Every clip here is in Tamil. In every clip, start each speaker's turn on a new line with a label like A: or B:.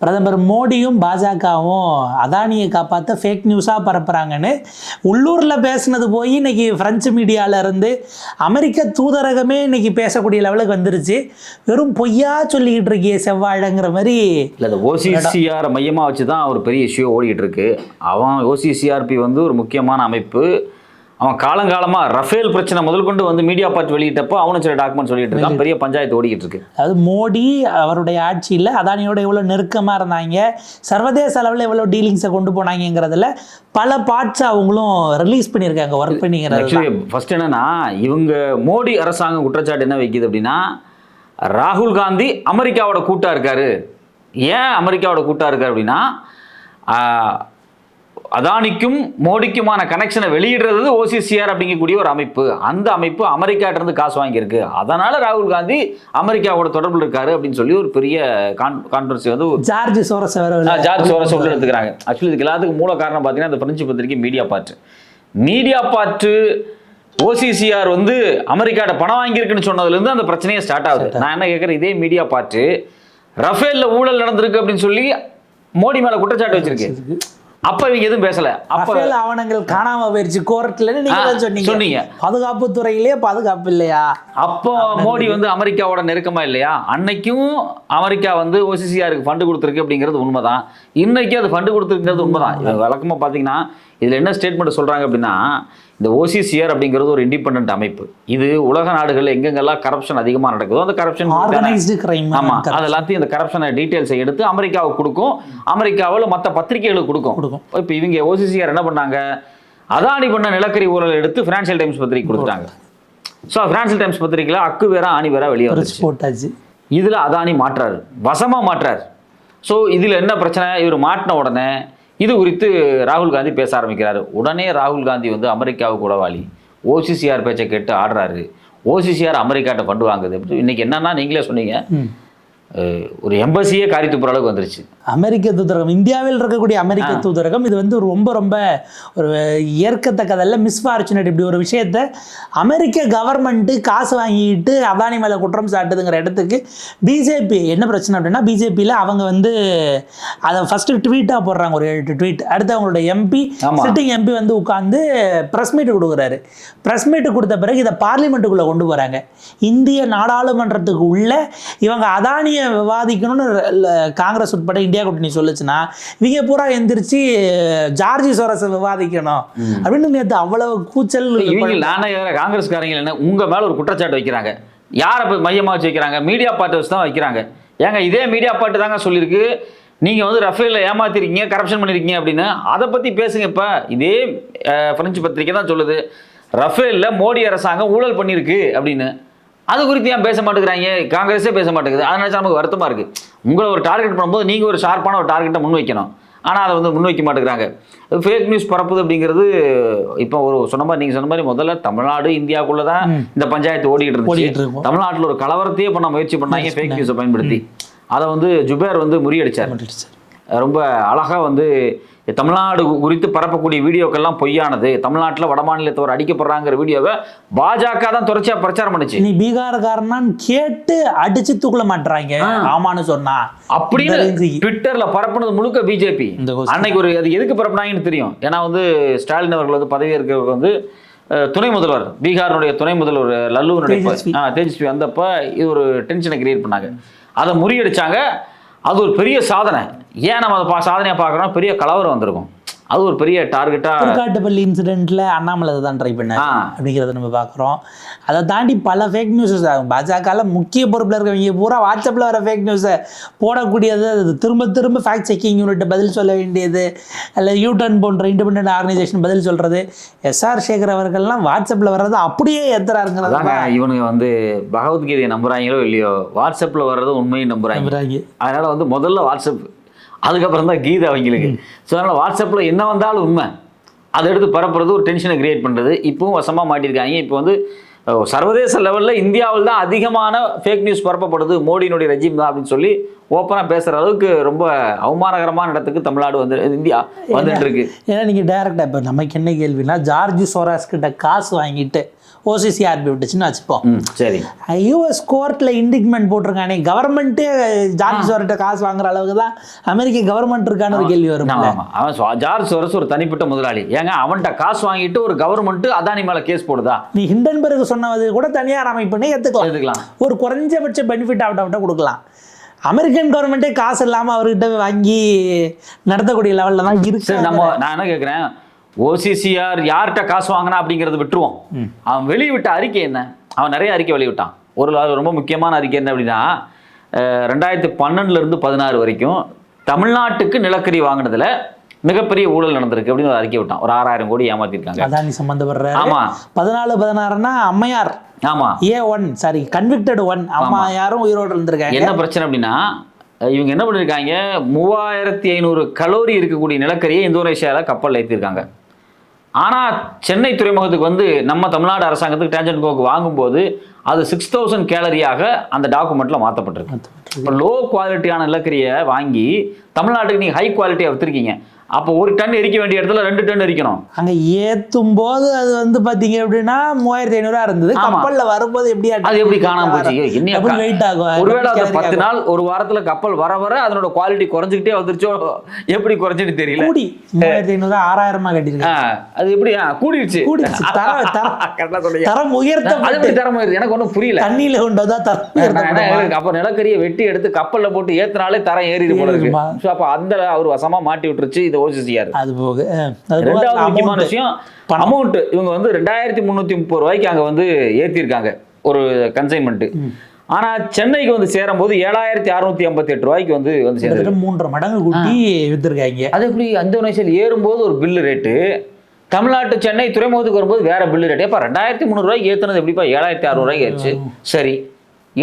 A: பிரதமர் மோடியும் பாஜகவும் அதானியை காப்பாற்ற ஃபேக் நியூஸாக பரப்புகிறாங்கன்னு உள்ளூரில் பேசுனது போய் இன்னைக்கு ஃப்ரெஞ்சு மீடியால இருந்து அமெரிக்க தூதரகமே இன்றைக்கி பேசக்கூடிய லெவலுக்கு வந்துருச்சு. வெறும் பொய்யா சொல்லிக்கிட்டு இருக்கிய செவ்வாழைங்கிற மாதிரி.
B: இல்லை இந்த ஓசிசிஆர் மையமாக வச்சு தான் ஒரு பெரிய இஷ்யூ ஓடிக்கிட்டு இருக்கு. அவன் ஓசிசிஆர்பி வந்து ஒரு முக்கியமான அமைப்பு. அவன் காலங்காலமாக ரஃபேல் பிரச்சனை முதல் கொண்டு வந்து மீடியா பார்த்து வெளியிட்டப்போ அவனும் சில டாக்குமெண்ட் சொல்லிட்டு இருக்கான். பெரிய பஞ்சாயத்து ஓடிக்கிட்டு இருக்கு.
A: அதாவது மோடி அவருடைய ஆட்சியில் அதானியோட எவ்வளோ நெருக்கமாக இருந்தாங்க. சர்வதேச அளவில் எவ்வளோ டீலிங்ஸை கொண்டு போனாங்கங்கிறதுல பல பார்ட்ஸ் அவங்களும் ரிலீஸ் பண்ணியிருக்காங்க ஒர்க் பண்ணிங்கிறது
B: ஆக்சுவலி ஃபர்ஸ்ட் என்னன்னா இவங்க மோடி அரசாங்கம் குற்றச்சாட்டு என்ன வைக்குது அப்படின்னா ராகுல் காந்தி அமெரிக்காவோட கூட்டா இருக்காரு. ஏன் அமெரிக்காவோட கூட்டா இருக்காரு அப்படின்னா அதானிக்கும் மோடிக்குமான கனெக்ஷனை வெளியிடுறது ஓசிசிஆர் அப்படிங்கக்கூடிய ஒரு அமைப்பு. அந்த அமைப்பு அமெரிக்காட்ட இருந்து காசு வாங்கியிருக்கு. அதனால ராகுல் காந்தி அமெரிக்காவோட தொடர்பில் இருக்காரு அப்படின்னு சொல்லி ஒரு பெரிய கான் கான்ட்ரவர்சி வந்து
A: ஜார்ஜ் சோரஸ்
B: ஜார்ஜ் சோரஸ் உள்ள எடுத்துக்கிறாங்க ஆக்சுவலி இதுக்கு எல்லாத்துக்கும் மூல காரணம் பார்த்தீங்கன்னா இந்த பிரெஞ்சு பத்திரிக்கை மீடியா பாட்டு மீடியா பாட்டு ஓசிசிஆர் வந்து அமெரிக்காட்ட பணம் வாங்கியிருக்குன்னு சொன்னதுலேருந்து அந்த பிரச்சனையே ஸ்டார்ட் ஆகுது. நான் என்ன கேட்குறேன்? இதே மீடியா பாட்டு ரஃபேல்ல ஊழல் நடந்திருக்கு அப்படின்னு சொல்லி மோடி மேல குற்றச்சாட்டு வச்சிருக்கு. அப்ப இவங்க எதுவும் பேசல. அப்ப
A: ஆவணங்கள் காணாம போயிருச்சு. கோர்ட்ல நீங்க சொன்னீங்க.
B: சொன்னீங்க.
A: பாதுகாப்பு துறையிலே பாதுகாப்பு இல்லையா?
B: அப்போ மோடி வந்து அமெரிக்காவோட நெருக்கமா இல்லையா? அன்னைக்கும் அமெரிக்கா வந்து ஓசிசிஆருக்கு ஃபண்டு கொடுத்துருக்கு அப்படிங்கிறது உண்மைதான். இன்னைக்கு அது ஃபண்டு கொடுத்துருக்கிறது உண்மைதான். வழக்கமா பார்த்தீங்கன்னா இதுல என்ன ஸ்டேட்மெண்ட் சொல்றாங்க அப்படின்னா இந்த ஓசிசிஆர் அப்படிங்கிறது ஒரு இண்டிபெண்டன்ட் அமைப்பு. இது உலக நாடுகள் எங்கெங்கெல்லாம் கரப்ஷன் அதிகமா நடக்குதோ அந்த கரப்ஷன்
A: ஆர்கனைஸ்டு கிரைம்
B: ஆமா அது எல்லாத்தையும் இந்த கரப்ஷனை டீட்டெயில்ஸை எடுத்து அமெரிக்காவுக்கு கொடுக்கும். அமெரிக்காவில் மற்ற பத்திரிகைகளுக்கு கொடுக்கும்.
A: கொடுக்கும்.
B: இப்போ இவங்க ஓசிசிஆர் என்ன பண்ணாங்க? அதானி பண்ண நிலக்கரி ஊழல் எடுத்து ஃபினான்ஷியல் டைம்ஸ் பத்திரிக்கை கொடுத்துட்டாங்க. ஸோ ஃபினான்ஷியல் டைம்ஸ் பத்திரிக்கையில் அக்கு வேற ஆணி வேற வெளியே வந்துருச்சு.
A: போட்டாச்சு.
B: இதில் அதானி மாற்றாரு. வசமாக மாற்றாரு. ஸோ இதில் என்ன பிரச்சனை? இவர் மாட்டின உடனே இது குறித்து ராகுல் காந்தி பேச ஆரம்பிக்கிறாரு. உடனே ராகுல் காந்தி வந்து அமெரிக்காவுக்கு உளவாளி. ஓசிசிஆர் பேச்சை கேட்டு ஆடுறாரு. ஓசிசிஆர் அமெரிக்காட்ட ஃபண்டு வாங்குது. இன்னைக்கு என்னன்னா நீங்களே சொன்னீங்க. ஒரு எம்பசியே காரி துப்புற அளவுக்கு வந்துருச்சு.
A: அமெரிக்க தூதரகம் இந்தியாவில் இருக்கக்கூடிய அமெரிக்க தூதரகம் இது வந்து ரொம்ப ரொம்ப ஒரு ஏற்கத்தக்கதல்ல மிஸ்ஃபார்ச்சுனேட் இப்படி ஒரு விஷயத்த அமெரிக்க கவர்மெண்ட்டு காசு வாங்கிட்டு அதானி மேலே குற்றம் சாட்டுதுங்கிற இடத்துக்கு பிஜேபி என்ன பிரச்சனை அப்படின்னா பிஜேபியில் அவங்க வந்து அதை ஃபஸ்ட்டு ட்வீட்டாக போடுறாங்க ஒரு எட்டு ட்வீட் அடுத்து அவங்களோட எம்பி. சிட்டிங் எம்பி வந்து உட்காந்து ப்ரெஸ் மீட் கொடுக்குறாரு. ப்ரெஸ் மீட் கொடுத்த பிறகு இதை பார்லிமெண்ட்டுக்குள்ளே கொண்டு போகிறாங்க இந்திய நாடாளுமன்றத்துக்கு உள்ள இவங்க அதானியை விவாதிக்கணும்னு காங்கிரஸ் உட்பட இந்தியா கூட்டணி சொல்லுச்சுன்னா இவங்க பூரா எந்திரிச்சு ஜார்ஜி சோரஸை விவாதிக்கணும். அப்படின்னு நேற்று அவ்வளவு கூச்சல்
B: காங்கிரஸ்காரங்க என்ன உங்க மேல ஒரு குற்றச்சாட்டு வைக்கிறாங்க. யாரை போய் மையமா வச்சு வைக்கிறாங்க மீடியா பார்ட்டி வச்சு தான் வைக்கிறாங்க. ஏங்க இதே மீடியா பார்ட்டி தாங்க சொல்லியிருக்கு நீங்க வந்து ரஃபேல ஏமாத்திருக்கீங்க கரப்ஷன் பண்ணிருக்கீங்க அப்படின்னு அதை பத்தி பேசுங்க இப்ப. இதே அஹ், பிரெஞ்சு பத்திரிக்கை தான் சொல்லுது. ரஃபேல்ல மோடி அரசாங்கம் ஊழல் பண்ணியிருக்கு அப்படின்னு. அது குறித்து ஏன் பேச மாட்டேங்கிறாங்க? காங்கிரஸே பேச மாட்டேங்குது. அதை நினைச்சா நமக்கு வருத்தமா இருக்கு. உங்களை ஒரு டார்கெட் பண்ணும்போது நீங்க ஒரு ஷார்ப்பான ஒரு டார்கெட்டை முன் வைக்கணும் ஆனால் அதை வந்து முன்வைக்க மாட்டேங்கிறாங்க. ஃபேக் நியூஸ் பரப்புது அப்படிங்கிறது இப்போ ஒரு சொன்ன மாதிரி நீங்கள் சொன்ன மாதிரி முதல்ல தமிழ்நாடு இந்தியாவுக்குள்ள தான் இந்த பஞ்சாயத்து ஓடிக்கிட்டு இருந்துச்சு. தமிழ்நாட்டில் ஒரு கலவரத்தையே பண்ண முயற்சி பண்ணாங்க ஃபேக் நியூஸை பயன்படுத்தி. அதை வந்து ஜுபேர் வந்து முறியடிச்சார். ரொம்ப அழகாக வந்து தமிழ்நாடு குறித்து பரப்பக்கூடிய வீடியோக்கெல்லாம் பொய்யானது. தமிழ்நாட்டில் வடமாநிலத்தவர் அடிக்கப்படுறாங்கிற வீடியோவை பாஜக தான் தொடர்ச்சியாக பிரச்சாரம் பண்ணுச்சு.
A: நீ பீகார்காரனான்னு கேட்டு அடிச்சு தூக்கல மாட்டுறாங்க. ஆமான்னு சொன்னா.
B: அப்படின்னு. ட்விட்டர்ல பரப்புனது முழுக்க பிஜேபி. அன்னைக்கு ஒரு அது எதுக்கு பரப்புனாங்கன்னு தெரியும். ஏன்னா வந்து ஸ்டாலின் அவர்கள் வந்து பதவி இருக்கிறவர் வந்து துணை முதல்வர். பீகாரினுடைய துணை முதல்வர் லல்லுவனுடைய
A: தேஜஸ்வி.
B: வந்தப்ப இது ஒரு டென்ஷனை கிரியேட் பண்ணாங்க. அதை முறியடிச்சாங்க. அது ஒரு பெரிய சாதனை. ஏன் நம்ம அதை பா சாதனையாக பார்க்குறோம்? பெரிய கலவரம் வந்திருக்கும். அது ஒரு பெரிய டார்கெட்டாக
A: திருக்காட்டுப்பள்ளி இன்சிடென்ட்ல அண்ணாமலை தான் ட்ரை பண்ணார்.
B: ஆ.
A: அப்படிங்கிறத நம்ம பார்க்குறோம். அதை தாண்டி பல ஃபேக் நியூஸஸ் ஆகும் பாஜகவில் முக்கிய பொறுப்பில் இருக்கவங்க பூரா வாட்ஸ்அப்பில் வர ஃபேக் நியூஸை போடக்கூடியது அது. திரும்ப திரும்ப ஃபேக்ட் செக்கிங் யூனிட் பதில் சொல்ல வேண்டியது. அல்ல யூட்டன் போன்ற இண்டிபெண்டன்ட் ஆர்கனைசேஷன் பதில் சொல்கிறது எஸ்ஆர் சேகர் அவர்கள்லாம் வாட்ஸ்அப்பில் வர்றது அப்படியே ஏத்துறாருங்கிறது
B: அதாங்க இவனுங்க வந்து பகவத்கீதையை நம்புறாங்களோ இல்லையோ வாட்ஸ்அப்பில் வர்றது உண்மையும் நம்புறாங்க.
A: நம்புறாங்க.
B: அதனால வந்து முதல்ல வாட்ஸ்அப் அதுக்கப்புறம் தான் கீதை அவங்களுக்கு. ஸோ அதனால் வாட்ஸ்அப்பில் என்ன வந்தாலும் உண்மை. அதை எடுத்து பரப்புறது ஒரு டென்ஷனை கிரியேட் பண்ணுறது இப்பவும் வசமாக மாட்டியிருக்காங்க இப்போ வந்து சர்வதேச லெவலில் இந்தியாவில் தான் அதிகமான ஃபேக் நியூஸ் பரப்பப்படுது. மோடியினுடைய ரெஜிம் தான் அப்படின்னு சொல்லி ஓப்பனாக பேசுகிற அளவுக்கு ரொம்ப அவமானகரமான இடத்துக்கு தமிழ்நாடு வந்து இந்தியா வந்துட்டு இருக்கு
A: ஏன்னா நீங்கள் டேரெக்டாக இப்போ நமக்கு என்ன கேள்வினா ஜார்ஜ் சோராஸ் கிட்ட காசு வாங்கிட்டு ஓசிசிஆர்பி விட்டுச்சுன்னு வச்சுப்போம்
B: சரி.
A: யூஎஸ் கோர்ட்டில் இண்டிக்மெண்ட் போட்டிருக்கானே கவர்மெண்ட்டே ஜார்ஜ் சோர்ட்ட காசு வாங்குற அளவுக்கு தான் அமெரிக்க கவர்மெண்ட் இருக்கான்னு ஒரு கேள்வி வரும்.
B: அவன் ஜார்ஜ் சோரஸ் ஒரு தனிப்பட்ட முதலாளி. ஏங்க அவன்கிட்ட காசு வாங்கிட்டு ஒரு கவர்மெண்ட் அதானி மேல கேஸ் போடுதா?
A: நீ ஹிண்டன்பர்க் சொன்னது கூட தனியார் அமைப்புன்னு ஏற்றுக்கலாம்
B: எடுத்துக்கலாம்
A: ஒரு குறைஞ்சபட்ச பெனிஃபிட் அவட்ட கொடுக்கலாம். அமெரிக்கன் கவர்மெண்ட்டே காசு இல்லாமல் அவர்கிட்ட வாங்கி நடத்தக்கூடிய லெவலில் தான் இருக்கு.
B: நம்ம நான் என்ன கேட்குறேன் ஓசிசிஆர் யார்கிட்ட காசு வாங்கினா அப்படிங்கிறத விட்டுருவோம். அவன் வெளியிட்ட அறிக்கை என்ன? அவன் நிறைய அறிக்கை வெளியிட்டான். ஒரு ரொம்ப முக்கியமான அறிக்கை என்ன அப்படின்னா ரெண்டாயிரத்தி பன்னெண்டுல இருந்து பதினாறு வரைக்கும் தமிழ்நாட்டுக்கு நிலக்கரி வாங்கினதுல மிகப்பெரிய ஊழல் நடந்திருக்கு அப்படின்னு ஒரு அறிக்கை விட்டான். ஒரு ஆறாயிரம் கோடி ஏமாத்திருக்காங்க.
A: அதானி சம்பந்தப்படுற
B: ஆமா.
A: பதினாலு பதினாறுனா அம்மையார்.
B: ஆமா.
A: A one sorry convicted one அம்மா யாரும் உயிரோடு இருந்திருக்காங்க.
B: என்ன பிரச்சனை அப்படின்னா இவங்க என்ன பண்ணியிருக்காங்க மூவாயிரத்தி ஐநூறு கலோரி இருக்கக்கூடிய நிலக்கரியை இந்தோனேஷியாவில் கப்பல் ஏற்றிருக்காங்க ஆனால் சென்னை துறைமுகத்துக்கு வந்து நம்ம தமிழ்நாடு அரசாங்கத்துக்கு டேஞ்சன் கோக்கு வாங்கும்போது அது சிக்ஸ் தௌசண்ட் கேலரியாக அந்த டாக்குமெண்ட்டில் மாற்றப்பட்டிருக்கு இப்போ லோ குவாலிட்டியான நிலக்கரியை வாங்கி தமிழ்நாட்டுக்கு நீங்கள் ஹை குவாலிட்டியாக விற்றுருக்கீங்க அப்போ ஒரு டன் எரிக்க வேண்டிய இடத்துல ரெண்டு டன் எரிக்கணும்.
A: அங்க ஏத்தும் போது அது வந்து பாத்தீங்க அப்படின்னா மூவாயிரத்தி ஐநூறுவா இருந்தது. கப்பல்ல வரும்போது எப்படி
B: அது எப்படி காணாம போச்சு? கா-
A: வெயிட் ஆகும்?
B: ஒருவேளை பத்து. நாள் ஒரு வாரத்துல கப்பல் வர வர அதனோட குவாலிட்டி குறைஞ்சிக்கிட்டே வந்துருச்சோ? எப்படி குறைஞ்சிட்டு தெரியல.
A: கூடி. மூவாயிரத்தி ஐநூறு ஆறாயிரமா கட்டிருக்காங்க
B: அது எப்படி? ஆ, கூடிருச்சு.
A: கூடிருச்சு. தரம். தரம்
B: அது எப்படி தரம் வருது? எனக்கு ஒன்றும் புரியல.
A: தண்ணியில கொண்டு வந்தா தரம்
B: என்ன அப்ப நிலக்கரியை வெட்டி எடுத்து கப்பல்ல போட்டு ஏத்துனாலே தரம் ஏறிடு போல இருக்கு? So, அப்ப அந்த அவர் வசமா மாட்டி விட்டுருச்சு. இது ஓசிசிஆர்
A: அது போக
B: ரெண்டாவது முக்கியமான. விஷயம். அமௌண்ட் இவங்க வந்து ரெண்டாயிரத்தி முந்நூற்றி முப்பது ரூபாய்க்கு அங்கே வந்து ஏற்றிருக்காங்க ஒரு கன்சைன்மெண்ட் ஆனா சென்னைக்கு வந்து சேரும்போது ஏழாயிரத்தி அறுநூத்தி ஐம்பத்தி எட்டு ரூபாய்க்கு வந்து வந்து சேர்ந்து
A: மூன்றரை மடங்கு கூட்டி வித்திருக்காங்க.
B: அது எப்படி இந்தோனேஷியாவில் ஏறும்போது ஒரு பில்லு ரேட்டு தமிழ்நாட்டு சென்னை துறைமுகத்துக்கு வரும்போது வேற பில்லு ரேட்டு எப்போ ரெண்டாயிரத்தி முந்நூறுரூவாய்க்கு ஏற்றுனது எப்படிப்பா? ஏழாயிரத்தி அறுநூறுவாய்க்கு ஆயிடுச்சு சரி.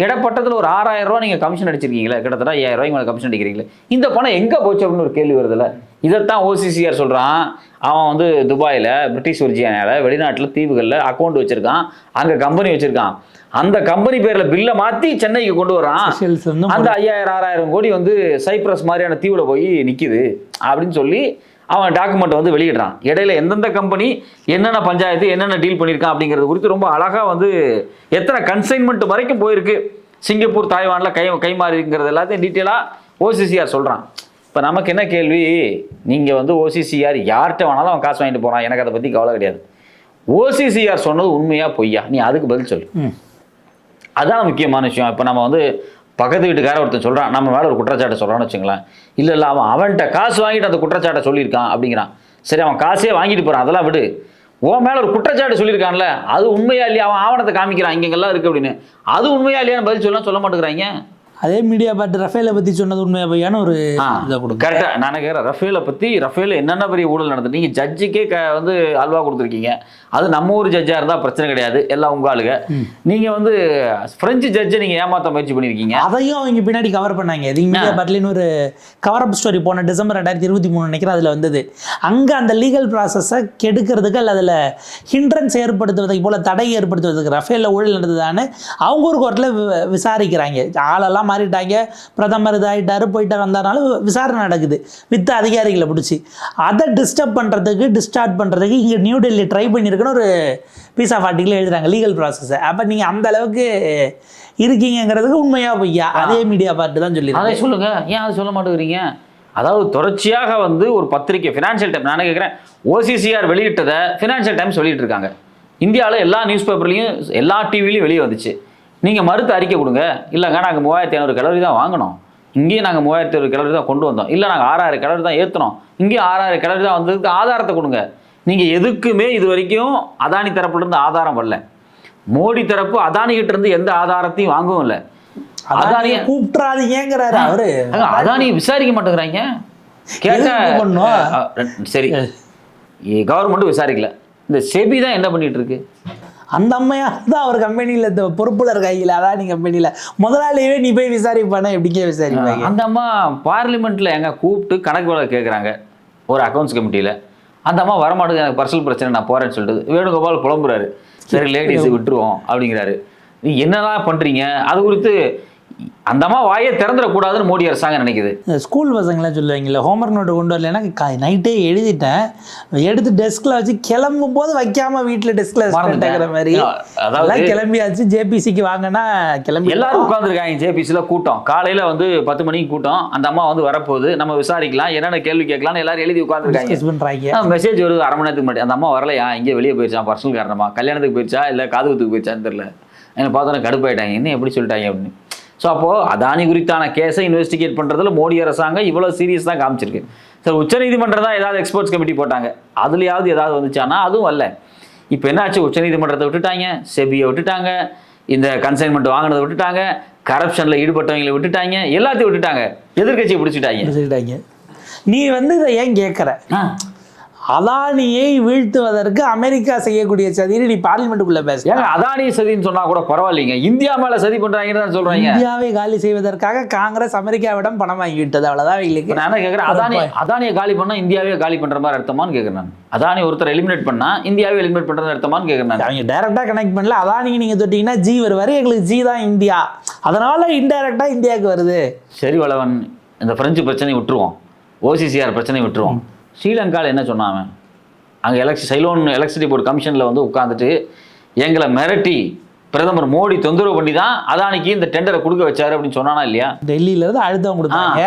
B: இடப்பட்டத்தில் ஒரு ஆறாயிரம் ரூபா நீங்கள் கமிஷன் அடிச்சிருக்கீங்களே கிட்டத்தட்ட ஐயாயிரம் ரூபாய்க்கு மேலே கமிஷன் அடிக்கிறீங்களே. இந்த பணம் எங்கே போச்சு அப்படின்னு ஒரு கேள்வி வருதுல்ல? இதைத்தான் ஓசிசிஆர் சொல்கிறான் அவன் வந்து துபாயில் பிரிட்டிஷ் ஒரிஜினால வெளிநாட்டில் தீவுகளில் அக்கௌண்ட் வச்சிருக்கான். அங்கே கம்பெனி வச்சிருக்கான். அந்த கம்பெனி பேரில் பில்லை மாற்றி சென்னைக்கு கொண்டு வரான். அந்த ஐயாயிரம் ஆறாயிரம் கோடி வந்து சைப்ரஸ் மாதிரியான தீவுல போய் நிக்குது. அப்படின்னு சொல்லி அவன் டாக்குமெண்ட் வந்து வெளியிடுறான். இடையில எந்தெந்த கம்பெனி என்னென்ன பஞ்சாயத்து என்னென்ன டீல் பண்ணியிருக்கான் அப்படிங்கிறது குறித்து ரொம்ப அழகா வந்து எத்தனை கன்சைன்மெண்ட் வரைக்கும் போயிருக்கு. சிங்கப்பூர் தாய்வான்ல கை கைமாறிங்கிறது எல்லாத்தையும் டீட்டெயிலாக ஓசிசிஆர் சொல்றான். இப்போ நமக்கு என்ன கேள்வி? நீங்க வந்து ஓசிசிஆர் யார்கிட்ட வேணாலும் அவன் காசு வாங்கிட்டு போறான். எனக்கு அதை பத்தி கவலை கிடையாது. ஓசிசிஆர் சொன்னது உண்மையா பொய்யா? நீ அதுக்கு பதில் சொல்லு.
A: ம்.
B: அதான் முக்கியமான விஷயம். இப்போ நம்ம வந்து பக்கத்து வீட்டுக்கார ஒருத்தன் சொல்கிறான் நம்ம மேலே ஒரு குற்றச்சாட்டை சொல்கிறான்னு வச்சுங்களேன். இல்லை இல்லை அவன் அவன்கிட்ட காசு வாங்கிட்டு அந்த குற்றச்சாட்டை சொல்லியிருக்கான் அப்படிங்கிறான். சரி அவன் காசே வாங்கிட்டு போகிறான் அதெல்லாம் விடு. உன் மேலே ஒரு குற்றச்சாட்டு சொல்லியிருக்கான்ல அது உண்மையா இல்லையா? அவன் ஆவணத்தை காமிக்கிறான் இங்கெல்லாம் இருக்குது அப்படின்னு. அது உண்மையா இல்லையான்னு பதில் சொல்லலாம் சொல்ல மாட்டேங்கிறாங்க.
A: அதே மீடியா பார்த்து ரஃபேலை பத்தி சொன்னது உண்மையா பையான்னு ஒரு இதை கொடுக்கும்
B: கரெக்டாக நான் கேட்குறேன் ரஃபேலை பற்றி ரஃபேல் என்னென்ன பெரிய ஊழல் நடந்தது நீங்கள் ஜட்ஜுக்கே க வந்து அல்வா கொடுத்துருக்கீங்க. அது நம்ம ஊர் ஜட்ஜாக இருந்தால் பிரச்சனை கிடையாது எல்லாம் உங்க ஆளுங்க. நீங்கள் வந்து ஃப்ரெஞ்சு ஜட்ஜை நீங்கள் ஏமாற்ற முயற்சி பண்ணியிருக்கீங்க
A: அதையும் அவங்க பின்னாடி கவர் பண்ணாங்க. இது மீடியா பார்ட்லின்னு ஒரு கவர் அப் ஸ்டோரி போன டிசம்பர் ரெண்டாயிரத்தி இருபத்தி மூணு நினைக்கிறேன் அதில் வந்தது. அங்கே அந்த லீகல் ப்ராசஸை கெடுக்கிறதுக்கு அல்ல அதில் ஹிண்ட்ரன்ஸ் ஏற்படுத்துவதற்கு போல தடை ஏற்படுத்துவதற்கு ரஃபேலில் ஊழல் நடந்ததான்னு அவங்க ஒரு கோர்ட்டில் விசாரிக்கிறாங்க. ஆளெல்லாம் மாறிட்டாங்க. பிரதமர் இதாகிட்டாரு போயிட்டு வந்ததுனால விசாரணை நடக்குது. வித் அதிகாரிகளை பிடிச்சி. அதை டிஸ்டர்ப் பண்ணுறதுக்கு டிஸ்டார்ட் பண்ணுறதுக்கு இங்கே நியூ டெல்லி ட்ரை பண்ணியிருக்குன்னு ஒரு பீஸ் ஆஃப் ஆர்டிக்கில் எழுதுறாங்க லீகல் ப்ராசஸை அப்போ நீங்கள் அந்த அளவுக்கு இருக்கீங்கங்கிறதுக்கு உண்மையா பொய்யா? அதே மீடியா பார்ட்டு தான்
B: அதை
A: சொல்லியிருக்காங்க
B: சொல்லுங்க. ஏன் அதை சொல்ல மாட்டேங்கிறீங்க? அதாவது தொடர்ச்சியாக வந்து ஒரு பத்திரிக்கை ஃபினான்ஷியல் டைம் நான் கேட்குறேன் ஓசிசிஆர் வெளியிட்டதை ஃபினான்ஷியல் டைம்ஸ் வெளியிட்டு இருக்காங்க. இந்தியாவில் எல்லா நியூஸ் பேப்பர்லையும் எல்லா டிவிலையும் வெளியே வந்துச்சு. நீங்கள் மறுத்து அறிக்கை கொடுங்க. இல்லைங்க நாங்கள் மூவாயிரத்தி ஐநூறு கிளறி தான் வாங்கினோம் இங்கேயும் நாங்கள் மூவாயிரத்தி ஐநூறு கிளறி தான் கொண்டு வந்தோம். இல்லை நாங்கள் ஆறாயிரம் கிளறி தான் ஏற்றினோம் இங்கேயும் ஆறாயிரம் கிளறி தான் வந்ததுக்கு ஆதாரத்தை கொடுங்க. நீங்கள் எதுக்குமே இது வரைக்கும் அதானி தரப்புலேருந்து ஆதாரம் வரல. மோடி தரப்பு அதானி கிட்ட இருந்து எந்த ஆதாரத்தையும் வாங்கவும் இல்லை.
A: அதானியை கூப்பிட்றாதீங்கிறாரு அவரு.
B: அதானி விசாரிக்க மாட்டேங்கிறாங்க. கேட்டா சரி. கவர்மெண்ட் விசாரிக்கல. இந்த செபி தான் என்ன பண்ணிட்டு இருக்கு?
A: அந்த அம்மையா தான் அவர் கம்பெனியில் இந்த பொறுப்புல இருக்காங்கல்ல அதானி கம்பெனியில் முதலாளியவே நீ போய் விசாரிப்பானே எப்படிங்க விசாரிப்பாங்க?
B: அந்த அம்மா பார்லிமெண்ட்ல எங்க கூப்பிட்டு கணக்கு வழக்கு கேட்குறாங்க ஒரு அக்கௌண்ட்ஸ் கமிட்டியில அந்த அம்மா வரமாட்டேங்குது எனக்கு பர்சனல் பிரச்சனை நான் போறேன்னு சொல்லிட்டு. வேணுகோபால் புலம்புறாரு. சரி லேடிஸ் விட்டுருவோம் அப்படிங்கிறாரு. நீ என்னதான் பண்றீங்க? அது குறித்து அந்த அம்மா வாயே திறந்துடக்கூடாதுன்னு மோடி அரசாங்கம் நினைக்குது.
A: ஸ்கூல் பசங்களாம் சொல்லுவாங்கல்ல ஹோம்ஒர்க் நோட்டு கொண்டு வரலைன்னா நைட்டே எழுதிட்டேன். எடுத்து டெஸ்கில் வச்சு கிளம்பும் போது வைக்காம வீட்டில் டெஸ்கில் வச்சுக்கிற மாதிரி.
B: அதாவது-
A: அதாவது கிளம்பியாச்சு ஜேபிசிக்கு வாங்கன்னா கிளம்பி
B: எல்லாரும் உட்காந்துருக்காங்க ஜேபிசியில் கூட்டம். காலையில் வந்து பத்து மணிக்கு கூட்டம். அந்த அம்மா வந்து வரப்போகுது. நம்ம விசாரிக்கலாம் என்னென்ன கேள்வி கேட்கலாம்னு எல்லாரும் எழுதி உட்காந்துருக்காங்க மெசேஜ் வருது அரை மணி நேரத்துக்கு முன்னாடி. அந்த அம்மா வரலையா? இங்கே வெளியே போயிடுச்சா பர்சனல் காரணமா? கல்யாணத்துக்கு போயிடுச்சா இல்லை காதுகுத்துக்கு போயிடுச்சான்னு தெரியல. என்னை பார்த்தோன்னே கடுப்பாயிட்டாங்க. என்ன எப்படி சொல்லிட்டாங்க அப்படின்னு. ஸோ அப்போது அதானி குறித்தான கேஸை இன்வெஸ்டிகேட் பண்ணுறதுல மோடி அரசாங்கம் இவ்வளோ சீரியஸ் தான் காமிச்சிருக்கு. சரி உச்சநீதிமன்றம் தான் ஏதாவது எக்ஸ்பர்ட்ஸ் கமிட்டி போட்டாங்க. அதுலயாவது ஏதாவது வந்துச்சானா அதுவும் வரல இப்போ என்னாச்சு? உச்சநீதிமன்றத்தை விட்டுட்டாங்க செபியை விட்டுட்டாங்க இந்த கன்சைன்மெண்ட் வாங்கினதை விட்டுட்டாங்க கரப்ஷனில் ஈடுபட்டவங்களை விட்டுட்டாங்க எல்லாத்தையும் விட்டுட்டாங்க. எதிர்க்கட்சியை பிடிச்சிட்டாங்க.
A: சொல்லிட்டாங்க நீ வந்து இதை ஏன் கேட்குற அதானியை வீழ்த்துவதற்கு அமெரிக்கா செய்யக்கூடிய சதின்னு நீ பார்லிமெண்ட்டுக்குள்ள பேச.
B: ஏங்க அதானி சதின்னு சொன்னா கூட பரவாயில்லைங்க. இந்தியா மேல சதி பண்றாங்கன்னு தான் சொல்றாங்க.
A: இந்தியாவை காலி செய்வதற்காக காங்கிரஸ் அமெரிக்காவிடம் பணம் வாங்கி விட்டது அவ்வளவுதான் இவங்களுக்கு
B: நான் என்ன கேக்குறேன்? அதானி அதானியை காலி பண்ணா இந்தியாவே காலி பண்ற மாதிரி அர்த்தமான்னு கேக்குறேன் நான். அதானி ஒருத்தர் எலிமினேட் பண்ணா இந்தியாவே எலிமினேட் பண்றது அர்த்தமான்னு கேக்குறேன் நான்.
A: அவங்க டைரக்டா கனெக்ட் பண்ணல. அதானிக்கு நீங்க தொட்டீங்கன்னா ஜி வருவாரு எங்களுக்கு ஜி தான் இந்தியா. அதனால இன்டைரக்டா இந்தியாவுக்கு வருது.
B: சரி வளவன் இந்த பிரெஞ்சு பிரச்சனையை விட்டுருவோம். ஓசிசிஆர் பிரச்சனையை விட்டுருவோம். ஸ்ரீலங்காவில் என்ன சொன்னான் அவன்? அங்கே எலக்ஷன் சைலோன் எலக்ட்ரிசிட்டி போர்டு கமிஷனில் வந்து உட்காந்துட்டு எங்களை மிரட்டி பிரதமர் மோடி தொந்தரவு பண்ணி தான் அதானிக்கு இந்த டெண்டரை கொடுக்க வச்சாரு அப்படின்னு சொன்னானா இல்லையா?
A: டெல்லியில இருந்து அழுத்தம் கொடுத்தாங்க.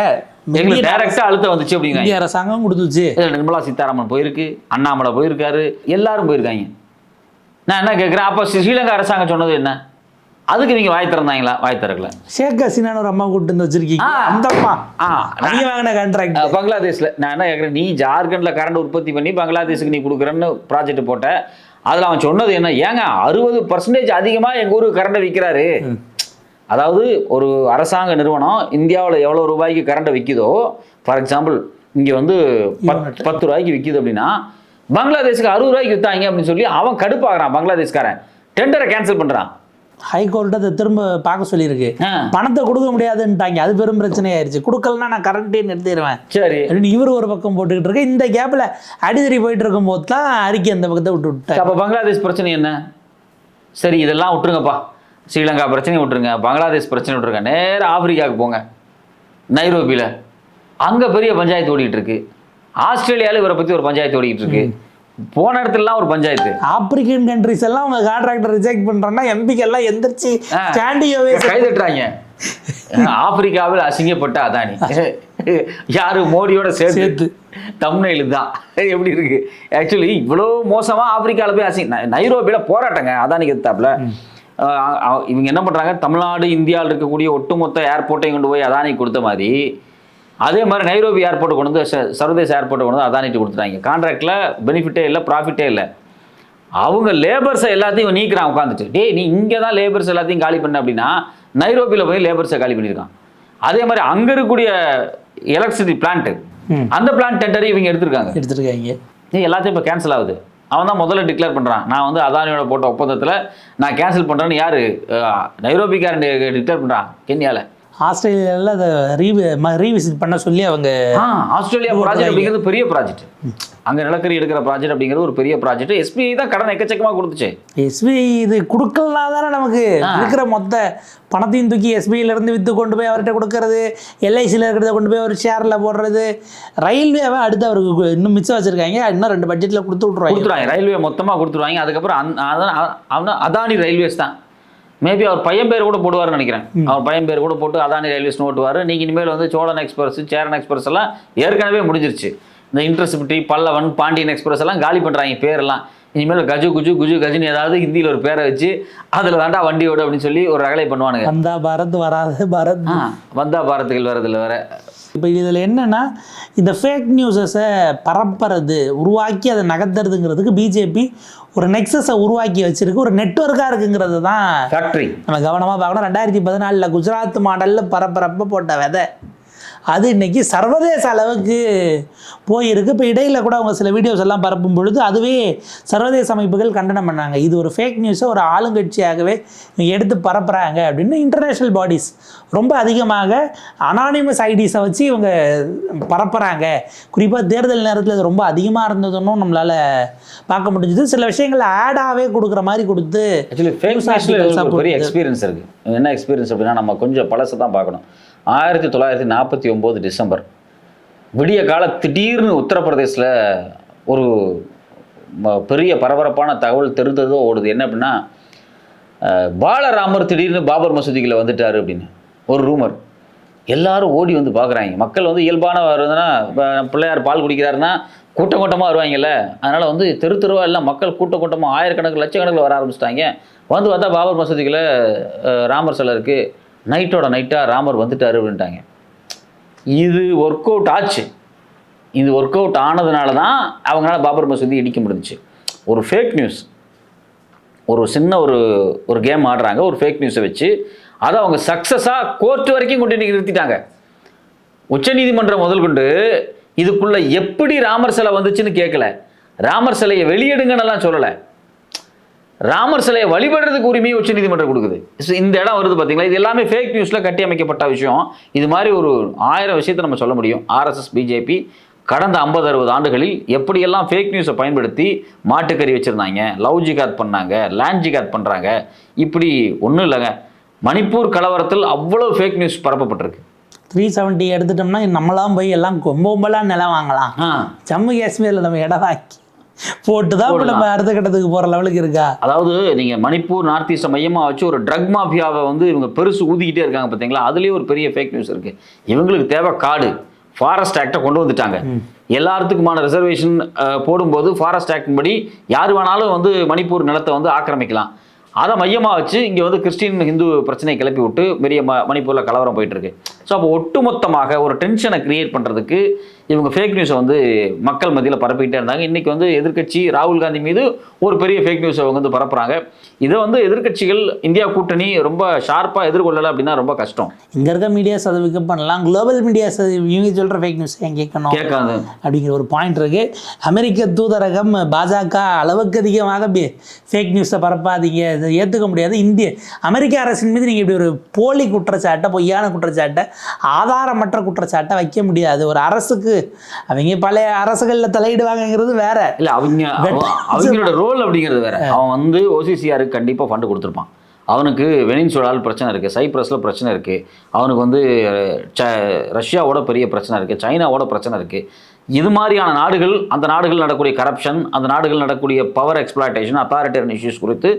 B: எங்களுக்கு டைரக்டா அழுத்தம் வந்துச்சு
A: இந்திய அரசாங்கம் கொடுத்துச்சு.
B: நிர்மலா சீதாராமன் போயிருக்கு அண்ணாமலை போயிருக்காரு எல்லாரும் போயிருக்காங்க. நான் என்ன கேட்குறேன் அப்போ ஸ்ரீலங்கா அரசாங்கம் சொன்னது என்ன? அதுக்கு நீங்க வாய் திறந்தாங்களா? வாய் திறக்கல.
A: ஷேக் ஹசீனான்னு ஒரு அம்மா கூட்டு வந்து வச்சிருக்கீங்க.
B: ஆ.
A: அந்தம்மா
B: ஆ,
A: நீங்க வாங்கின கான்ட்ராக்ட்
B: பங்களாதேஷ்ல. நான் என்ன கேட்குறேன் நீ ஜார்க்கண்ட்ல கரண்ட் உற்பத்தி பண்ணி பங்களாதேஷுக்கு நீ கொடுக்குறேன்னு ப்ராஜெக்ட் போட்ட. அதுல அவன் சொன்னது என்ன? ஏங்க அறுபது பர்சன்டேஜ் அதிகமா எங்க ஊருக்கு கரண்டை விற்கிறாரு அதாவது ஒரு அரசாங்க நிறுவனம் இந்தியாவில் எவ்வளோ ரூபாய்க்கு கரண்டை விற்கிதோ ஃபார் எக்ஸாம்பிள் இங்கே வந்து பத் பத்து ரூபாய்க்கு விற்கிது அப்படின்னா பங்களாதேஷுக்கு அறுபது ரூபாய்க்கு விற்றாங்க அப்படின்னு சொல்லி அவன் கடுப்பாகிறான் பங்களாதேஷ்காரன். டெண்டரை கேன்சல் பண்ணுறான்
A: ஹைகோர்ட் அதை திரும்ப பார்க்க சொல்லியிருக்கு. பணத்தை கொடுக்க முடியாதுன்ட்டாங்க. அது பெரும் பிரச்சனையாயிருச்சு. கொடுக்கலன்னா நான் கரண்ட்டே நிறுத்திடுவேன்
B: சரி.
A: இவர் ஒரு பக்கம் போட்டுக்கிட்டு இருக்கு. இந்த கேப்ல அடிதடி போயிட்டு இருக்கும் போது தான் அறிக்கை அந்த பக்கத்தை விட்டு விட்டார்.
B: அப்போ பங்களாதேஷ் பிரச்சனை என்ன? சரி இதெல்லாம் விட்டுருங்கப்பா. ஸ்ரீலங்கா பிரச்சனையை விட்டுருங்க. பங்களாதேஷ் பிரச்சனை விட்டுருங்க. நேரா ஆப்பிரிக்காவுக்கு போங்க. நைரோபியில் அங்கே பெரிய பஞ்சாயத்து ஓடிட்டு இருக்கு. ஆஸ்திரேலியாவில் இவரை பற்றி ஒரு பஞ்சாயத்து ஓடிட்டு இருக்கு. போன இடத்துலலாம் ஒரு பஞ்சாயத்து.
A: ஆப்பிரிக்கன் கண்ட்ரிஸ் எல்லாம் உங்க கான்ட்ராக்டர் ரிஜெக்ட் பண்றோம்னா எம்பிக்கு எல்லாம் எந்திரிச்சு. ஸ்டாண்டியோவே
B: கை தட்டுறாங்க ஆப்பிரிக்காவில் அசிங்கப்பட்ட அதானி. யாரு மோடியோட சேர்த்து. தம்னையில் தான். எப்படி இருக்கு? ஆக்சுவலி இவ்வளோ மோசமா ஆப்பிரிக்காவில் போய் அசிங்க நைரோபியில் போராட்டங்க. அதானிக்கு எத்தாப்புல இவங்க என்ன பண்றாங்க? தமிழ்நாடு இந்தியாவில் இருக்கக்கூடிய ஒட்டுமொத்த ஏர்போர்ட்டையும் கொண்டு போய் அதானிக்கு கொடுத்த மாதிரி அதே மாதிரி நைரோபி ஏர்போர்ட்டை கொண்டு வந்து சர்வதேச ஏர்போர்ட்டை கொண்டு வந்து அதானிட்டு கொடுத்துட்டாங்க. கான்ட்ராக்டில் பெனிஃபிட்டே இல்லை ப்ராஃபிட்டே இல்லை. அவங்க லேபர்ஸை எல்லாத்தையும் நீக்கிறான் உட்காந்துட்டு டேய் நீ இங்கே தான் லேபர்ஸ் எல்லாத்தையும் காலி பண்ண அப்படின்னா நைரோபியில் போய் லேபர்ஸை காலி பண்ணியிருக்கான். அதே மாதிரி அங்கே இருக்கக்கூடிய எலக்ட்ரிசிட்டி பிளான்ட்
A: ம்.
B: அந்த பிளான்ட் டெண்டரை இவங்க எடுத்திருக்காங்க.
A: எடுத்திருக்காங்க.
B: நீ எல்லாத்தையும் இப்போ கேன்சல் ஆகுது. அவன் தான் முதல்ல டிக்ளேர் பண்ணுறான் நான் வந்து அதானியோட போட்ட ஒப்பந்தத்தில் நான் கேன்சல் பண்ணுறேன்னு யார்? நைரோபிக்காரன் டிக்ளேர் பண்ணுறான் கென்யாவில்
A: ஆஸ்திரேலியாவில் அதை ரீவி ரீவிசிட் பண்ண சொல்லி அவங்க
B: ஆஸ்திரேலியா ப்ராஜெக்ட் அப்படிங்கிறது பெரிய ப்ராஜெக்ட் அங்கே நிலக்கரி எடுக்கிற ப்ராஜெக்ட் அப்படிங்கிறது ஒரு பெரிய ப்ராஜெக்ட் எஸ்பிஐ தான் கடன் எக்கச்சக்கமாக கொடுத்துச்சு.
A: எஸ்பிஐ இது கொடுக்கலனா தானே நமக்கு. இருக்கிற மொத்த பணத்தையும் தூக்கி இருந்து வித்து கொண்டு போய் அவர்கிட்ட கொடுக்கறது எல்ஐசியில் இருக்கிறத கொண்டு போய் ஒரு ஷேரில் போடுறது. ரயில்வேவை அடுத்து அவருக்கு இன்னும் மிச்சம் வச்சிருக்காங்க. இன்னும் ரெண்டு பட்ஜெட்டில் கொடுத்து விட்ருவாங்க
B: கொடுத்துருவாங்க. ரயில்வே மொத்தமாக கொடுத்துருவாங்க. அதுக்கப்புறம் அந் அதான் அதானி ரயில்வேஸ் தான். மேபி அவர் பையன் பேர் கூட போடுவார்னு நினைக்கிறேன். அவர் பையன் பேர் கூட போட்டு அதானி ரயில்வேஸ் ஓட்டுவார். நீங்கள் இனிமேல் வந்து சோழன் எக்ஸ்பிரஸ் சேரன் எக்ஸ்பிரஸ் எல்லாம் ஏற்கனவே முடிஞ்சிருச்சு. இந்த இன்டர்சிட்டி பல்லவன் பாண்டியன் எக்ஸ்பிரஸ் எல்லாம் காலி பண்ணுறாங்க பேரெல்லாம். இனிமேல் கஜு குஜு குஜு கஜுன்னு ஏதாவது ஹிந்தியில் ஒரு பேரை வச்சு அதில் தாண்டா வண்டி ஓடு அப்படின்னு சொல்லி ஒரு ரகலை பண்ணுவானுங்க.
A: வந்தா பாரத் வராது பாரத்
B: வந்தா பாரத்துகள் வரதில்ல வேற.
A: இப்போ இதில் என்னன்னா இந்த ஃபேக் நியூஸஸை பரப்புறது உருவாக்கி அதை நகர்த்துறதுங்கிறதுக்கு பிஜேபி ஒரு நெக்ஸஸை உருவாக்கி வச்சிருக்கு. ஒரு நெட்வொர்க்காக இருக்குங்கிறது தான்
B: ஃபேக்ட்ரி
A: நம்ம கவனமாக பார்க்கணும். ரெண்டாயிரத்தி பதினாலில் குஜராத் மாடலில் பரப்பரப்ப போட்ட விதை. அது இன்னைக்கு சர்வதேச அளவுக்கு போயிருக்கு. இப்போ இடையில கூட அவங்க சில வீடியோஸ் எல்லாம் பரப்பும் பொழுது அதுவே சர்வதேச அமைப்புகள் கண்டனம் பண்ணாங்க. இது ஒரு ஃபேக் நியூஸை ஒரு ஆளுங்கட்சியாகவே எடுத்து பரப்புகிறாங்க அப்படின்னு இன்டர்நேஷ்னல் பாடிஸ் ரொம்ப அதிகமாக அனானிமஸ் ஐடிஸை வச்சு இவங்க பரப்புகிறாங்க குறிப்பாக தேர்தல் நேரத்தில் இது ரொம்ப அதிகமாக இருந்ததுன்னும் நம்மளால் பார்க்க முடிஞ்சுது. சில விஷயங்களை ஆடாகவே கொடுக்குற மாதிரி கொடுத்து
B: ஆக்சுவலி பெரிய. எக்ஸ்பீரியன்ஸ் இருக்குது என்ன எக்ஸ்பீரியன்ஸ் அப்படின்னா நம்ம கொஞ்சம் பழசை தான் பார்க்கணும். ஆயிரத்தி தொள்ளாயிரத்தி நாற்பத்தி ஒம்பது டிசம்பர். விடிய கால திடீர்னு உத்தரப்பிரதேசில் ஒரு ம- பெரிய பரபரப்பான தகவல் தெரிந்ததோ ஓடுது. என்ன அப்படின்னா பாலராமர் திடீர்னு பாபர் மசூதிக்குள்ள வந்துட்டார் அப்படின்னு. ஒரு ரூமர். எல்லாரும் ஓடி வந்து பார்க்குறாங்க மக்கள் வந்து இயல்பான வருதுன்னா பிள்ளையார் பால் குடிக்கிறாருன்னா கூட்டம் கூட்டமாக வருவாங்கல்ல. அதனால் வந்து தெரு தெருவாக எல்லாம் மக்கள் கூட்டம் கூட்டமாக ஆயிரக்கணக்கில் லட்சக்கணக்கில் வர ஆரம்பிச்சிட்டாங்க. வந்து பார்த்தா பாபர் மசூதிக்குள்ள ராமர் சிலை இருக்குது நைட்டோட நைட்டாக ராமர் வந்துட்டு அப்படின்ட்டாங்க. இது ஒர்க் அவுட் ஆச்சு. இது ஒர்க் அவுட் ஆனதுனால தான் அவங்களால பாபர் மசூதி இடிக்க முடிஞ்சுச்சு. ஒரு ஃபேக் நியூஸ் ஒரு சின்ன ஒரு ஒரு கேம் ஆடுறாங்க. ஒரு ஃபேக் நியூஸை வச்சு அதை அவங்க சக்ஸஸாக கோர்ட் வரைக்கும் கொண்டு இன்னைக்கு நிறுத்திட்டாங்க. உச்சநீதிமன்றம் முதல் கொண்டு இதுக்குள்ளே எப்படி ராமர் சிலை வந்துச்சுன்னு கேட்கல. ராமர் சிலையை வெளியிடுங்கன்னெல்லாம் சொல்லலை. ராமர் சிலையை வழிபடுறதுக்கு உரிமையை உச்சநீதிமன்றம் கொடுக்குது. So, இந்த இடம் வருது பார்த்தீங்களா இது எல்லாமே ஃபேக் நியூஸில் கட்டி அமைக்கப்பட்ட விஷயம். இது மாதிரி ஒரு ஆயிரம் விஷயத்தை நம்ம சொல்ல முடியும். ஆர்எஸ்எஸ் பிஜேபி கடந்த ஐம்பது அறுபது ஆண்டுகளில் எப்படியெல்லாம் ஃபேக் நியூஸை பயன்படுத்தி மாட்டுக்கறி வச்சுருந்தாங்க லவ் ஜிகாத் பண்ணாங்க லேண்ட் ஜிகாத் பண்ணுறாங்க இப்படி ஒன்றும் இல்லைங்க. மணிப்பூர் கலவரத்தில் அவ்வளோ ஃபேக் நியூஸ் பரப்பப்பட்டிருக்கு.
A: த்ரீ செவன்ட்டி எடுத்துட்டோம்னா நம்மளாம் போய் எல்லாம் கொம்ப கொம்பலாம் நிலம் வாங்கலாம். ஜம்மு காஷ்மீரில் நம்ம இடம் வாங்கி போட்டு தான் நம்ம அடுத்த கட்டத்துக்கு போகிற லெவலுக்கு இருக்கா?
B: அதாவது நீங்கள் மணிப்பூர் நார்த் ஈஸ்ட்டை மையமாக வச்சு ஒரு ட்ரக் மாஃபியாவை வந்து இவங்க பெருசு ஊதிக்கிட்டே இருக்காங்க பார்த்தீங்களா அதுலேயே ஒரு பெரிய ஃபேக் நியூஸ் இருக்குது இவங்களுக்கு தேவை காடு. ஃபாரஸ்ட் ஆக்டை கொண்டு வந்துட்டாங்க. எல்லாத்துக்குமான ரிசர்வேஷன் போடும்போது ஃபாரஸ்ட் ஆக்ட் படி யார் வேணாலும் வந்து மணிப்பூர் நிலத்தை வந்து ஆக்கிரமிக்கலாம். அதை மையமாக வச்சு இங்கே வந்து கிறிஸ்டின் ஹிந்து பிரச்சனையை கிளப்பி விட்டு பெரிய ம மணிப்பூரில் கலவரம் போயிட்டு இருக்கு. ஸோ அப்போ ஒட்டுமொத்தமாக ஒரு டென்ஷனை கிரியேட் பண்ணுறதுக்கு இவங்க ஃபேக் நியூஸை வந்து மக்கள் மத்தியில் பரப்பிக்கிட்டே இருந்தாங்க. இன்றைக்கி வந்து எதிர்க்கட்சி ராகுல் காந்தி மீது ஒரு பெரிய ஃபேக் நியூஸை அவங்க வந்து பரப்புகிறாங்க இதை வந்து எதிர்க்கட்சிகள் இந்தியா கூட்டணி ரொம்ப ஷார்ப்பாக எதிர்கொள்ளலை அப்படின்னா ரொம்ப கஷ்டம்.
A: இங்கே இருக்க மீடியாஸ் அதை பிக்கப் பண்ணலாம் குளோபல் மீடியாஸ் இவங்க சொல்கிற ஃபேக் நியூஸ் ஏன் கேட்கணும்?
B: கேட்காது.
A: அப்படிங்கிற ஒரு பாயிண்ட் இருக்கு. அமெரிக்க தூதரகம் பாஜக அளவுக்கு அதிகமாக ஃபேக் நியூஸை பரப்பாதீங்க. இதை ஏற்றுக்க முடியாது. இந்திய அமெரிக்க அரசின் மீது நீங்கள் இப்படி ஒரு போலி குற்றச்சாட்டை பொய்யான குற்றச்சாட்டை ஆதாரமற்ற குற்றச்சாட்டை வைக்க முடியாது. ஒரு அரசுக்கு அவங்க பழைய அரசுகளில் தலையிடுவாங்கங்கிறது வேற.
B: இல்லை அவங்க அவங்களோட ரோல் அப்படிங்கிறது வேற. அவன் வந்து ஓசிசிஆருக்கு கண்டிப்பாக ஃபண்டு கொடுத்துருப்பான். அவனுக்கு வெனின்சுலால் பிரச்சனை இருக்குது சைப்ரஸில் பிரச்சனை இருக்குது அவனுக்கு வந்து ச ரஷ்யாவோட பெரிய பிரச்சனை இருக்குது சைனாவோட பிரச்சனை இருக்குது இது மாதிரியான நாடுகள் அந்த நாடுகள் நடக்கக்கூடிய கரப்ஷன் அந்த நாடுகள் நடக்கக்கூடிய பவர் எக்ஸ்பிளாய்டேஷன் அத்தாரிட்டரியன் இஷ்யூஸ் குறித்து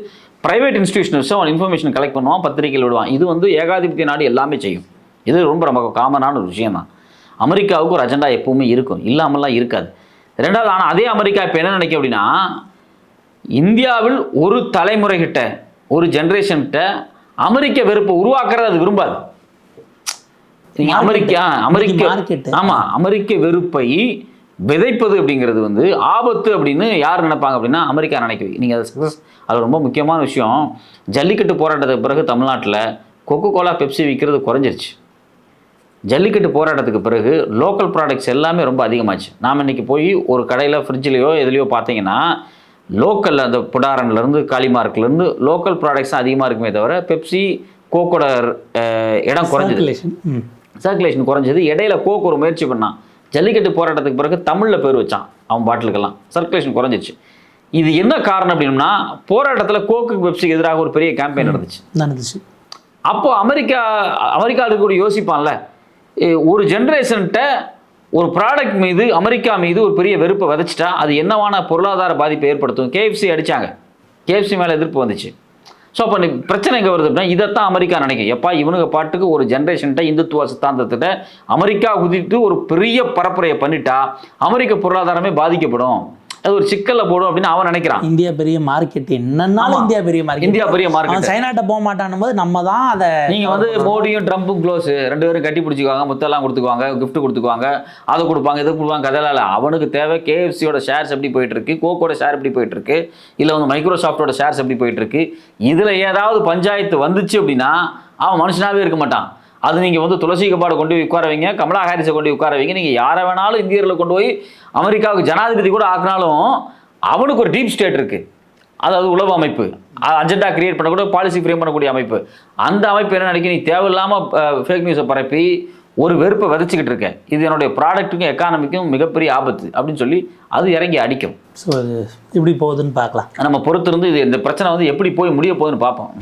B: ப்ரைவேட் இன்ஸ்டியூஷன்ஸும் அவன் இன்ஃபர்மேஷன் கலெக்ட் பண்ணுவான் பத்திரிகையில் விடுவான். இது வந்து ஏகாதிபத்திய நாடு எல்லாமே செய்யும். இது ரொம்ப ரொம்ப காமனான ஒரு விஷயம் தான் அமெரிக்காவுக்கு ஒரு அஜெண்டா எப்பவுமே இருக்கும். இல்லாமலாம் இருக்காது. ரெண்டாவது ஆனால் அதே அமெரிக்கா இப்போ என்ன நினைக்கும் அப்படின்னா இந்தியாவில் ஒரு தலைமுறைகிட்ட ஒரு ஜென்ரேஷன்கிட்ட அமெரிக்க வெறுப்பை உருவாக்குறது அது விரும்பாது. நீங்க
A: Market.
B: அமெரிக்கா அமெரிக்க
A: Market.
B: ஆமா அமெரிக்க வெறுப்பை விதைப்பது அப்படிங்கிறது வந்து ஆபத்து அப்படின்னு யார் நினைப்பாங்க அப்படின்னா அமெரிக்கா நினைக்குது நீங்கள் அது சக்ஸஸ் அது ரொம்ப முக்கியமான விஷயம். ஜல்லிக்கட்டு போராட்டத்துக்கு பிறகு தமிழ்நாட்டில் கொக்கோ கோலா பெப்சி விற்கிறது குறைஞ்சிருச்சு. ஜல்லிக்கட்டு போராட்டத்துக்கு பிறகு லோக்கல் ப்ராடக்ட்ஸ் எல்லாமே ரொம்ப அதிகமாச்சு. நாம் இன்னைக்கு போய் ஒரு கடையில் ஃப்ரிட்ஜ்லேயோ எதுலேயோ பார்த்தீங்கன்னா லோக்கல் அந்த புடாரன்லேருந்து காளிமார்க்லேருந்து லோக்கல் ப்ராடக்ட்ஸ் அதிகமாக இருக்குமே தவிர பெப்சி கோக்கோட இடம் குறைஞ்சது. சர்க்குலேஷன் குறைஞ்சது. இடையில கோக் ஒரு முயற்சி பண்ணான். ஜல்லிக்கட்டு போராட்டத்துக்கு பிறகு தமிழில் பேர் வச்சான் அவன் பாட்டிலுக்கெல்லாம் சர்க்குலேஷன் குறைஞ்சிச்சு. இது என்ன காரணம் அப்படின்னா போராட்டத்தில் கோக்கு பெப்சிக்கு எதிராக ஒரு பெரிய கேம்பெயின் நடந்துச்சு.
A: நடந்துச்சு.
B: அப்போ அமெரிக்கா அமெரிக்காவுக்கு கூட யோசிப்பான்ல ஒரு ஜென்ரேஷன்கிட்ட ஒரு ப்ராடக்ட் மீது அமெரிக்கா மீது ஒரு பெரிய வெறுப்பை விதைச்சிட்டா அது என்னவான பொருளாதார பாதிப்பை ஏற்படுத்தும்? கேஎஃப்சி அடித்தாங்க கேஎஃப்சி மேலே எதிர்ப்பு வந்துச்சு. ஸோ அப்போ பிரச்சனை எங்கே வருது அப்படின்னா இதைத்தான் அமெரிக்கா நினைக்கும். எப்பா இவனுங்க பாட்டுக்கு ஒரு ஜென்ரேஷன்கிட்ட இந்துத்துவ சித்தாந்தத்திட்ட அமெரிக்கா குதித்து ஒரு பெரிய பரப்புரையை பண்ணிட்டா அமெரிக்க பொருளாதாரமே பாதிக்கப்படும். அது ஒரு சிக்கல்ல போடும் அப்படின்னு அவன் நினைக்கிறான்.
A: இந்தியா பெரிய மார்க்கெட் என்னன்னாலும். இந்தியா பெரிய மார்க்கெட்
B: இந்தியா பெரிய மார்க்கெட்
A: சைனாட்ட போக மாட்டான் போது நம்ம தான் அதை
B: நீங்க வந்து மோடியும் ட்ரம்ப்பும் க்ளோஸ் ரெண்டு பேரும் கட்டி பிடிச்சிக்குவாங்க முத்தெல்லாம் கொடுத்துக்குவாங்க gift கொடுத்துக்குவாங்க அதை கொடுப்பாங்க இதை கொடுப்பாங்க இல்லை. அவனுக்கு தேவை கேஎஃப்சியோட ஷேர்ஸ் எப்படி போயிட்டு இருக்கு கோக்கோட ஷேர் எப்படி போயிட்டு இருக்கு இல்லை வந்து மைக்ரோசாஃப்டோட ஷேர்ஸ் எப்படி போயிட்டு இருக்கு இதுல ஏதாவது பஞ்சாயத்து வந்துச்சு அப்படின்னா அவன் மனுஷனாவே இருக்க மாட்டான். அது நீங்கள் வந்து துளசி கபாடை கொண்டு போய் உட்கார வைங்க கமலா ஹாரிஸை கொண்டு போய் உட்கார வைங்க நீங்கள் யாரை வேணாலும் இந்தியர்களை கொண்டு போய் அமெரிக்காவுக்கு ஜனாதிபதி கூட ஆக்கினாலும் அவனுக்கு ஒரு டீப் ஸ்டேட் இருக்குது அதாவது உளவு அமைப்பு. அஜெண்டா கிரியேட் பண்ணக்கூடிய பாலிசி ஃப்ரேம் பண்ணக்கூடிய அமைப்பு. அந்த அமைப்பு என்ன நினைக்க நீ தேவையில்லாமல் ஃபேக் நியூஸை பரப்பி ஒரு வெறுப்பை விதைச்சிக்கிட்டு இருக்கேன். இது என்னுடைய ப்ராடக்ட்டுக்கும் எக்கானமிக்கும் மிகப்பெரிய ஆபத்து அப்படின்னு சொல்லி அது இறங்கி அடிக்கும்.
A: ஸோ இப்படி போகுதுன்னு பார்க்கலாம்.
B: நம்ம பொறுத்திருந்து இது இந்த பிரச்சனை வந்து எப்படி போய் முடிய போகுதுன்னு பார்ப்போம்.